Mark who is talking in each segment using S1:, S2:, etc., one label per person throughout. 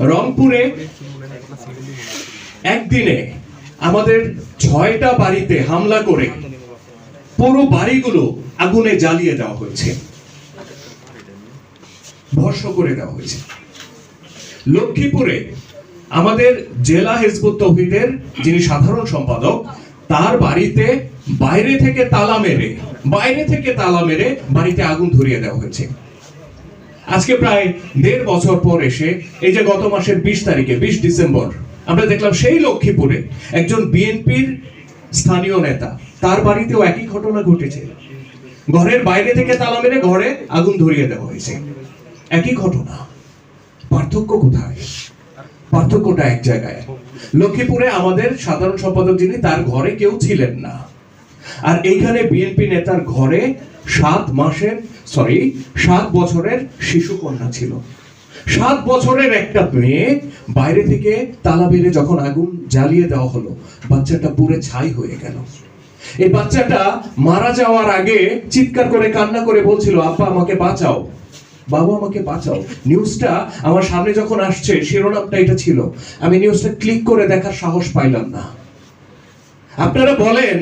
S1: রংপুরে একদিনে আমাদের ছয়টা বাড়িতে হামলা করে পুরো বাড়িগুলো আগুনে জ্বালিয়ে দেওয়া হয়েছে। ভস্ম করে দেওয়া হয়েছে। লক্ষ্মীপুরে আমাদের জেলা হিজবুত তৌহিদের যিনি সাধারণ সম্পাদক, তার বাড়িতে বাইরে থেকে তালা মেরে, বাইরে থেকে তালা মেরে বাড়িতে আগুন ধরিয়ে দেওয়া হয়েছে। আজকে প্রায় দেড় বছর পর এসে, এই যে গত মাসের বিশ তারিখে, বিশ ডিসেম্বর, আমরা দেখলাম সেই লক্ষ্মীপুরে একজন বিএনপির স্থানীয় নেতা, তার বাড়িতেও একই ঘটনা ঘটেছে। ঘরের বাইরে থেকে তালা মেরে ঘরে আগুন ধরিয়ে দেওয়া হয়েছে। একই ঘটনা। পার্থক্য কোথায়? পার্থক্যটা এক জায়গায়। লক্ষ্মীপুরে আমাদের সাধারণ সম্পাদক যিনি, তার ঘরে কেউ ছিলেন না। আর এইখানে বিএনপি নেতার ঘরে সাত মাসের সরি সাত বছরের শিশু কন্যা ছিল। সাত বছরের একটা মেয়ে বাইরে থেকে তালা বেড়ে যখন আগুন জ্বালিয়ে দেওয়া হলো, বাচ্চাটা পুরে ছাই হয়ে গেল। এই বাচ্চাটা মারা যাওয়ার আগে চিৎকার করে, কান্না করে বলছিল আব্বা আমাকে বাঁচাও। বাবা, আমাকে বাঁচাও। নিউজটা আমার সামনে যখন আসছে, শিরোনামটা এটা ছিল। আমি নিউজটা ক্লিক করে দেখার সাহস পাইলাম না। আপনারা বলেন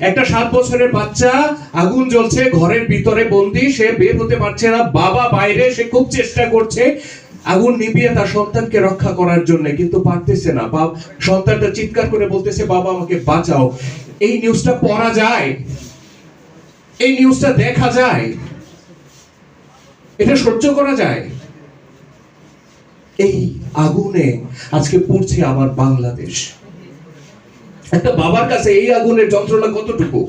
S1: একটা সাত বছরের বাচ্চা, আগুন জ্বলছে, ঘরের ভিতরে বন্দি, সে বের হতে পারছে না, বাবা বাইরে, সে খুব চেষ্টা করছে আগুন নিভিয়ে তার সন্তানকে রক্ষা করার জন্য, কিন্তু পারতেছে না। বাপ সন্তানটা চিৎকার করে বলতেছে, বাবা, আমাকে বাঁচাও। এই নিউজটা পড়া যায়। এই নিউজটা দেখা যায়। এটা সহ্য করা যায়। এই আগুনে আজকে পড়ছে আমার বাংলাদেশ। একটা বাবার কাছে এই আগুনের যন্ত্রণা কতটুকু?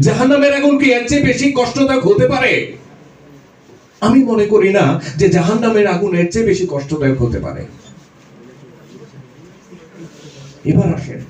S1: জাহান্নামের আগুন কি এর চেয়ে বেশি কষ্টদায়ক হতে পারে? আমি মনে করি না যে জাহান্নামের আগুন এর চেয়ে বেশি কষ্টদায়ক হতে পারে। এবার আসেন।